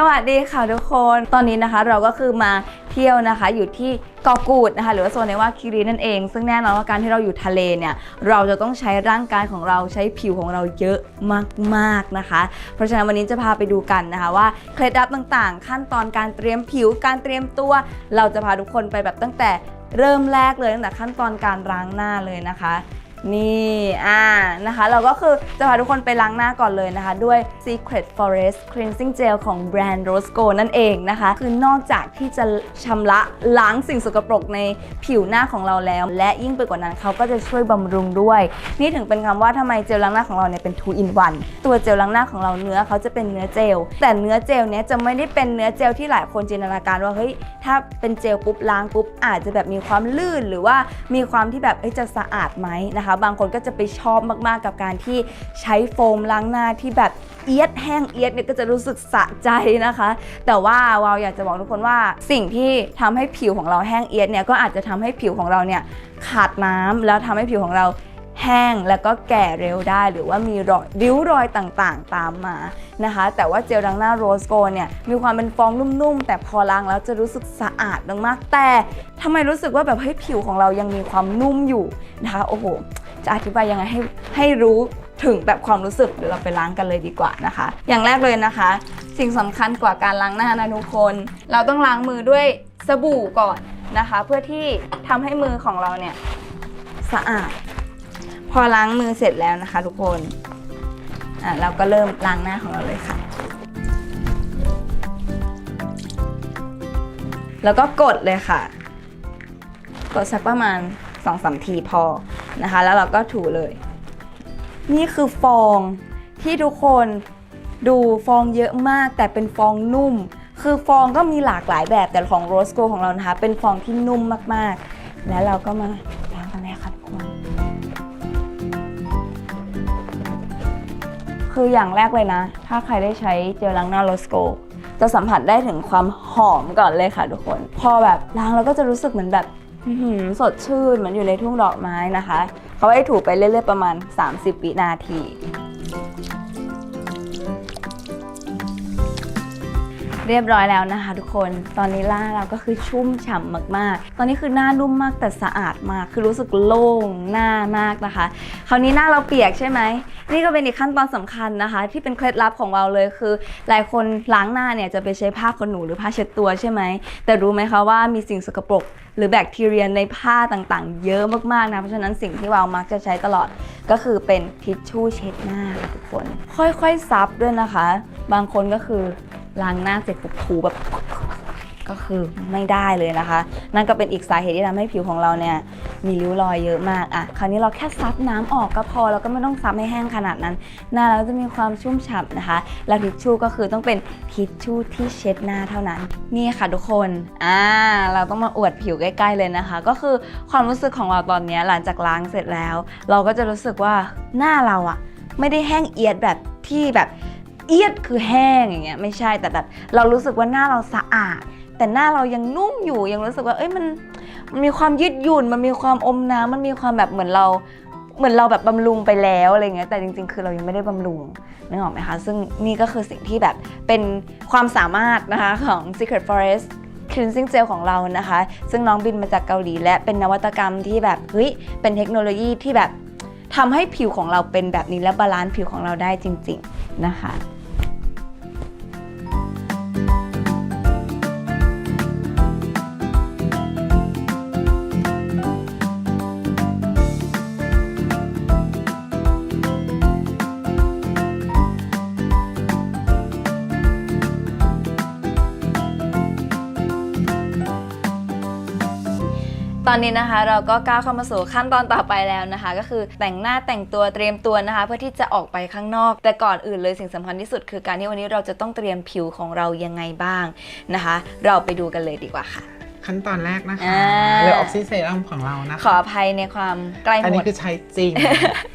สวัสดีค่ะทุกคน ตอนนี้นะคะเราก็คือมาเที่ยวนะคะอยู่ที่เกาะกูดนะคะหรือว่าโซนเนว่าคิรินั่นเอง ซึ่งแน่นอนว่าการที่เราอยู่ทะเลเนี่ยเราจะต้องใช้ร่างกายของเราใช้ผิวของเราเยอะมากๆนะคะ เพราะฉะนั้นวันนี้จะพาไปดูกันนะคะว่าเคล็ดลับต่างๆ ขั้นตอนการเตรียมผิวการเตรียมตัว เราจะพาทุกคนไปแบบตั้งแต่เริ่มแรกเลยตั้งแต่ขั้นตอนการล้างหน้าเลยนะคะ นี่อ่านะคะ เราก็คือจะพาทุกคนไปล้างหน้าก่อนเลยนะคะ ด้วย Secret Forest Cleansing Gel ของแบรนด์ Rosco นั่นเองนะคะ คือนอกจากที่จะชำระล้างสิ่งสกปรกในผิวหน้าของเราแล้ว และยิ่งไปกว่านั้นเขาก็จะช่วยบำรุงด้วย นี่ถึงเป็นคำว่าทำไมเจลล้างหน้าของเราเนี่ยเป็น 2 in 1 ตัวเจลล้างหน้าของเราเนื้อเขาจะเป็นเนื้อเจล แต่เนื้อเจลเนี้ยจะไม่ได้เป็นเนื้อเจลที่หลายคนจินตนาการว่าเฮ้ยถ้าเป็นเจลปุ๊บล้างปุ๊บอาจจะแบบมีความลื่นหรือว่ามีความที่แบบจะสะอาดไหมนะคะบางคนก็จะไปชอบมากๆกับการที่ใช้โฟมล้างหน้าที่แบบเอียดแห้งเอียดเนี่ยก็จะรู้สึกสะใจนะคะ แต่ว่าวาวอยากจะบอกทุกคนว่าสิ่งที่ทำให้ผิวของเราแห้งเอียดเนี่ยก็อาจจะทำให้ผิวของเราเนี่ยขาดน้ำแล้วทำให้ผิวของเรา แห้งแล้วก็แก่เร็วได้ หรือว่ามีรอยริ้วรอยต่างๆ ตามมานะคะ แต่ว่าเจลล้างหน้าโรสโกเนี่ยมีความเป็นฟองนุ่มๆ แต่พอล้างแล้วจะรู้สึกสะอาดมากๆแต่ทำไมรู้สึกว่าแบบเฮ้ยผิวของเรายังมีความนุ่มอยู่นะคะโอ้โหจะอธิบายยังไงให้ให้รู้ถึงแบบความรู้สึกเดี๋ยวเราไปล้างกันเลยดีกว่านะคะ อย่างแรกเลยนะคะ สิ่งสำคัญกว่าการล้างหน้านะทุกคน เราต้องล้างมือด้วยสบู่ก่อนนะคะ เพื่อที่ทำให้มือของเราเนี่ยสะอาด พอล้างมือเสร็จแล้วนะคะ ทุกคนอะเราก็เริ่มล้างหน้าของเราเลยค่ะ แล้วก็กดเลยค่ะ กดสักประมาณ2อสทีพอนะคะ แล้วเราก็ถูเลย นี่คือฟองที่ทุกคนดูฟองเยอะมากแต่เป็นฟองนุ่ม คือฟองก็มีหลากหลายแบบแต่ของโรสโกของเรานะคะ เป็นฟองที่นุ่มมากๆ แล้วเราก็มา คืออย่างแรกเลยนะ ถ้าใครได้ใช้เจลล้างหน้าโรสโกจะสัมผัสได้ถึงความหอมก่อนเลยค่ะทุกคน พอแบบล้างแล้วก็จะรู้สึกเหมือนแบบสดชื่นเหมือนอยู่ในทุ่งดอกไม้นะคะ เขาให้ถูไปเรื่อยๆประมาณ 30 วินาที เรียบร้อยแล้วนะคะ ทุกคนตอนนี้หน้าเราก็คือชุ่มฉ่ำมากๆ ตอนนี้คือหน้านุ่มมากแต่สะอาดมากคือรู้สึกโล่งหน้ามากนะคะ คราวนี้หน้าเราเปียกใช่ไหมนี่ก็เป็นอีกขั้นตอนสำคัญนะคะ ที่เป็นเคล็ดลับของเราเลยคือ หลายคนล้างหน้าเนี่ยจะไปใช้ผ้าขนหนูหรือผ้าเช็ดตัวใช่ไหมแต่รู้ไหมคะว่ามีสิ่งสกปรกหรือแบคทีเรียในผ้าต่างๆ เยอะมากๆนะเพราะฉะนั้นสิ่งที่เรามักจะใช้ตลอดก็คือเป็นทิชชู่เช็ดหน้าทุกคน ค่อยๆซับด้วยนะคะ บางคนก็คือล้างหน้าเสร็จปุ๊บถูแบบ ก็คือไม่ได้เลยนะคะ นั่นก็เป็นอีกสาเหตุที่ทำให้ผิวของเราเนี่ยมีริ้วรอยเยอะมากอะคราวนี้เราแค่ซับน้ำออกก็พอแล้วก็ไม่ต้องซับให้แห้งขนาดนั้น หน้าเราจะมีความชุ่มฉ่ำนะคะและทิชชู่ก็คือต้องเป็นทิชชู่ที่เช็ดหน้าเท่านั้น นี่ค่ะทุกคนอ่าเราต้องมาอวดผิวใกล้ๆเลยนะคะ ก็คือความรู้สึกของเราตอนนี้หลังจากล้างเสร็จแล้ว เราก็จะรู้สึกว่าหน้าเราอะไม่ได้แห้งเอียดแบบที่แบบ เอียดคือแห้งอย่างเงี้ยไม่ใช่แต่แบบเรารู้สึกว่าหน้าเราสะอาด แต่หน้าเรายังนุ่มอยู่ยังรู้สึกว่าเอ้ยมันมันมีความยืดหยุ่นมันมีความอมน้ำมันมีความแบบเหมือนเราเหมือนเราแบบบำรุงไปแล้วอะไรเงี้ยแต่จริง ๆ คือเรายังไม่ได้บำรุงนึกออกไหมคะ ซึ่งนี่ก็คือสิ่งที่แบบเป็นความสามารถนะคะของ Secret Forest Cleansing Gel ของเรานะคะ ซึ่งน้องบินมาจากเกาหลี และเป็นนวัตกรรมที่แบบเฮ้ยเป็นเทคโนโลยีที่แบบทำให้ผิวของเราเป็นแบบนี้และบาลานซ์ผิวของเราได้จริง ๆ นะคะ ตอนนี้นะคะเราก็ก้าวเข้ามาสู่ขั้นตอนต่อไปแล้วนะคะ ก็คือแต่งหน้าแต่งตัวเตรียมตัวนะคะ เพื่อที่จะออกไปข้างนอก แต่ก่อนอื่นเลยสิ่งสำคัญที่สุด คือการที่วันนี้เราจะต้องเตรียมผิวของเรายังไงบ้างนะคะ เราไปดูกันเลยดีกว่าค่ะ ขั้นตอนแรกนะคะอ่าเรือออกซิเซรั่มของเรานะขอคะอภัยในความใกล้อันหมนี้ด คือใช้จริง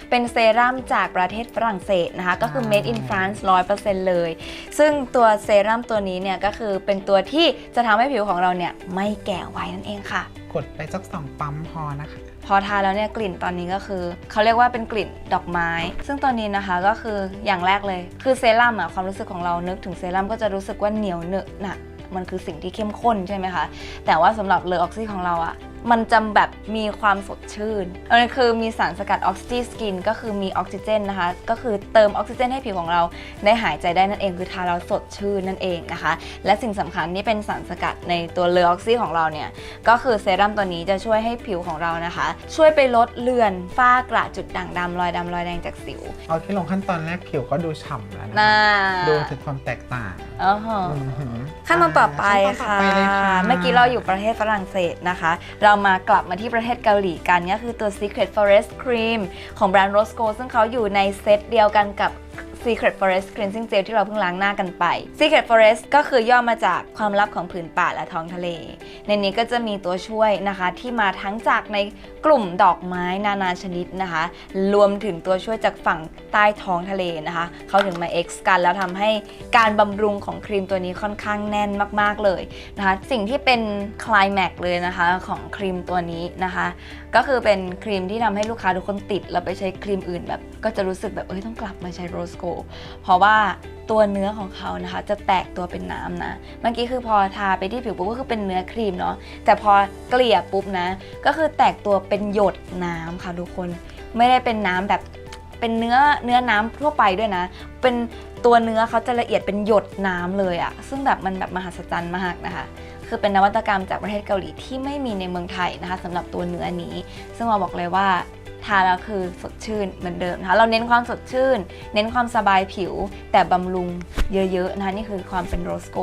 เป็นเซรั่มจากประเทศฝรั่งเศสนะคะ ก็คืออ่า made in France 100%เลย ซึ่งตัวเซรั่มตัวนี้เนี่ยก็คือเป็นตัวที่จะทำให้ผิวของเราเนี่ยไม่แก่ไวนั่นเองค่ะ กดไปสักสองปั๊มพอนะคะ พอทาแล้วเนี่ยกลิ่นตอนนี้ก็คือ เขาเรียกว่าเป็นกลิ่นดอกไม้ ซึ่งตอนนี้นะคะก็คืออย่างแรกเลย คือเซรั่มอะความรู้สึกของเรานึกถึงเซรั่มก็จะรู้สึกว่าเหนียวเหนอะหนัก มันคือสิ่งที่เข้มข้นใช่ไหมคะ แต่ว่าสำหรับเลอออกซิของเราอะมันจะแบบมีความสดชื่นมันคือมีสารสกัดออกซิจีสกินก็คือมีออกซิเจนนะคะ ก็คือเติมออกซิเจนให้ผิวของเราได้หายใจได้นั่นเอง คือทาแล้วสดชื่นนั่นเองนะคะ และสิ่งสำคัญนี่เป็นสารสกัดในตัวเลอออกซิของเราเนี่ย ก็คือเซรั่มตัวนี้จะช่วยให้ผิวของเรานะคะ ช่วยไปลดเลือนฝ้ากระจุดด่างดำรอยดำรอยแดงจากสิวเอาที่ลงขั้นตอนแรกผิวก็ดูฉ่ำแล้วนะน่าดูถึงความแตกต่างอ๋อฮะอือหือขั้นตอนต่อไปขั้นตอนต่อค่ะ ไปเลยค่ะ เมื่อกี้เราอยู่ประเทศฝรั่งเศสนะคะ เรามากลับมาที่ประเทศเกาหลีกันก็คือตัว Secret Forest Cream ของแบรนด์ Roscoe ซึ่งเขาอยู่ในเซตเดียวกันกับ Secret Forest Cleansing Gel ที่เราเพิ่งล้างหน้ากันไป Secret Forest ก็คือย่อมาจากความลับของผืนป่าและท้องทะเล ในนี้ก็จะมีตัวช่วยนะคะที่มาทั้งจากในกลุ่มดอกไม้นานาชนิดนะคะ รวมถึงตัวช่วยจากฝั่งใต้ท้องทะเลนะคะ เขาถึงมา X กันแล้วทำให้การบำรุงของครีมตัวนี้ค่อนข้างแน่นมาก ๆเลยนะคะ สิ่งที่เป็นคลายแม็กเลยนะคะของครีมตัวนี้นะคะ ก็คือเป็นครีมที่ทำให้ลูกค้าทุกคนติด แล้วไปใช้ครีมอื่นแบบ ก็จะรู้สึกแบบเอ้ยต้องกลับมาใช้โรสโกเพราะว่าตัวเนื้อของเขานะคะ จะแตกตัวเป็นน้ำนะ เมื่อกี้คือพอทาไปที่ผิวปุ๊บก็คือเป็นเนื้อครีมเนาะแต่พอเกลี่ยปุ๊บนะ ก็คือแตกตัวเป็นหยดน้ำค่ะทุกคน ไม่ได้เป็นน้ำแบบ เป็นเนื้อเนื้อน้ำทั่วไปด้วยนะ เป็นตัวเนื้อเขาจะละเอียดเป็นหยดน้ำเลยอะซึ่งแบบมันแบบมหัศจรรย์มากนะคะ คือเป็นนวัตกรรมจากประเทศเกาหลีที่ไม่มีในเมืองไทยนะคะสำหรับตัวเนื้อนี้ ซึ่งเราบอกเลยว่าทาแล้วคือสดชื่นเหมือนเดิมนะคะเราเน้นความสดชื่น เน้นความสบายผิวแต่บำรุงเยอะๆนะคะนี่คือความเป็นโรสโก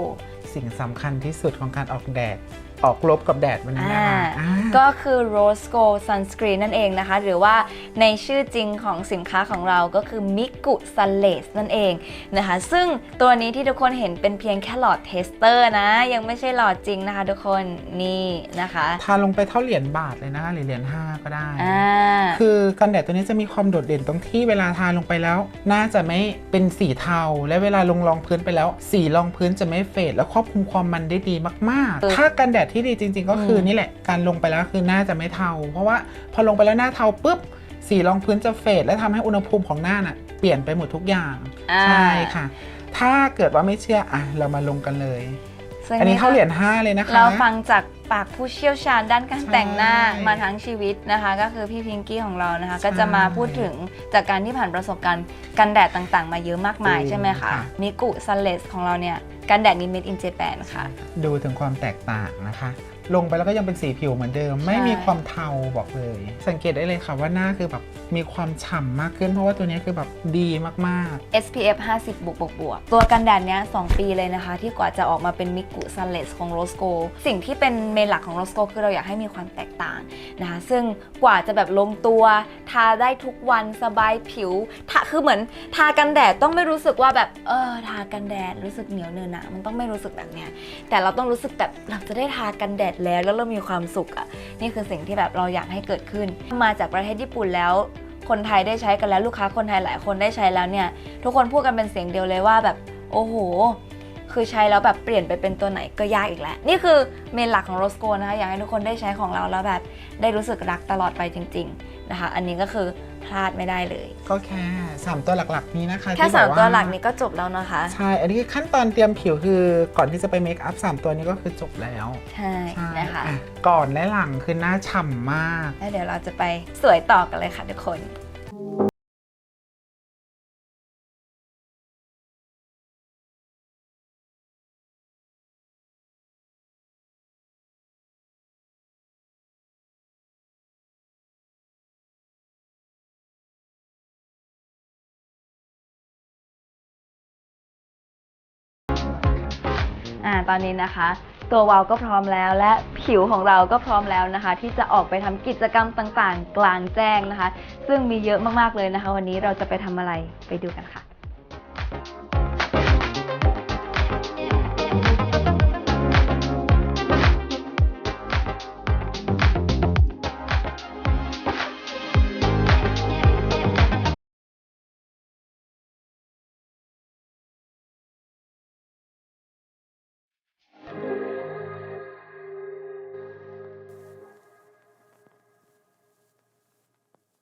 สิ่งสำคัญที่สุดของการออกแดด ออกลบกับแดดวันนี้นะคะอ่าอ่า ก็คือ Rose Gold Sunscreen นั่นเองนะคะ หรือว่าในชื่อจริงของสินค้าของเราก็คือ Miku Sunlace นั่นเองนะคะ ซึ่งตัวนี้ที่ทุกคนเห็นเป็นเพียงแค่หลอดเทสเตอร์นะ ยังไม่ใช่หลอดจริงนะคะทุกคนนี่นะคะ ทาลงไปเท่าเหรียญบาทเลยนะคะหรือเหรียญห้าก็ได้ อ่า คือกันแดดตัวนี้จะมีความโดดเด่นตรงที่เวลาทาลงไปแล้ว น่าจะไม่เป็นสีเทา และเวลาลงรองพื้นไปแล้ว สีรองพื้นจะไม่เฟดและควบคุมความมันได้ดีมากเออๆถ้ากันแดดที่ดีจริง ๆ ก็คืออมนี่แหละการลงไปแล้วคือหน้าจะไม่เทา เพราะว่าพอลงไปแล้วหน้าเทาปุ๊บสีรองพื้นจะเฟดและทำให้อุณหภูมิของหน้าน่ะเปลี่ยนไปหมดทุกอย่างอ่าใช่ค่ะ ถ้าเกิดว่าไม่เชื่ออะเรามาลงกันเลย ซึ่งอันนี้เท่าเหรียญห้าเลยนะคะ เราฟังจากปากผู้เชี่ยวชาญด้านการใช่แต่งหน้ามาทั้งชีวิตนะคะ ก็คือพี่พิงกี้ของเรานะคะใช่ก็จะมาพูดถึงจากการที่ผ่านประสบการณ์กันแดดต่างๆ มาเยอะมากมายจริงใช่ไหมคะค่ะมิกุซันเลสของเราเนี่ยกันแดดนี้ made in Japan ค่ะ ดูถึงความแตกต่างนะคะ ลงไปแล้วก็ยังเป็นสีผิวเหมือนเดิม ไม่มีความเทาบอกเลย สังเกตได้เลยค่ะว่าหน้าคือแบบมีความฉ่ำมากขึ้น เพราะว่าตัวนี้คือแบบดีมาก SPF 50 บวกบวกบวกตัวกันแดดเนี้ย2ปีเลยนะคะ ที่กว่าจะออกมาเป็นมิกุซันเลสของ Rosco สิ่งที่เป็นเมนหลักของ Rosco คือเราอยากให้มีความแตกต่างนะคะ ซึ่งกว่าจะแบบลงตัว ทาได้ทุกวันสบายผิวทาคือเหมือนทากันแดดต้องไม่รู้สึกว่าแบบเออทากันแดดรู้สึกเหนียวเนินหนะมันต้องไม่รู้สึกแบบเนี้ยแต่เราต้องรู้สึกแบบเราจะได้ทากันแดดแล้วแล้วเรามีความสุขอะนี่คือสิ่งที่แบบเราอยากให้เกิดขึ้น มาจากประเทศญี่ปุ่นแล้ว คนไทยได้ใช้กันแล้วลูกค้าคนไทยหลายคนได้ใช้แล้วเนี่ย ทุกคนพูดกันเป็นเสียงเดียวเลยว่าแบบโอ้โหคือใช้แล้วแบบเปลี่ยนไปเป็นตัวไหนก็ยากอีกแล้ว นี่คือเมนหลักของโรสโกนะคะอยากให้ทุกคนได้ใช้ของเราแล้วแบบได้รู้สึกรักตลอดไปจริง ๆนะคะ อันนี้ก็คือาดไม่ได้เลยๆก็แค่3ตัวหลักๆนี้นะคะแค่ที่สามบอกตัวหลักนี้ก็จบแล้วนะคะ ใช่ อันนี้คือขั้นตอนเตรียมผิวคือก่อนที่จะไปเมคอัพ3ตัวนี้ก็คือจบแล้วใช่ใช่นะคะอะก่อนและหลังคือหน้าฉ่ำมาก แล้วเดี๋ยวเราจะไปสวยต่อกันเลยค่ะทุกคน อ่าตอนนี้นะคะ ตัววาล์วก็พร้อมแล้วและผิวของเราก็พร้อมแล้วนะคะ ที่จะออกไปทำกิจกรรมต่างๆ กลางแจ้งนะคะ ซึ่งมีเยอะมากๆเลยนะคะ วันนี้เราจะไปทำอะไรไปดูกันค่ะ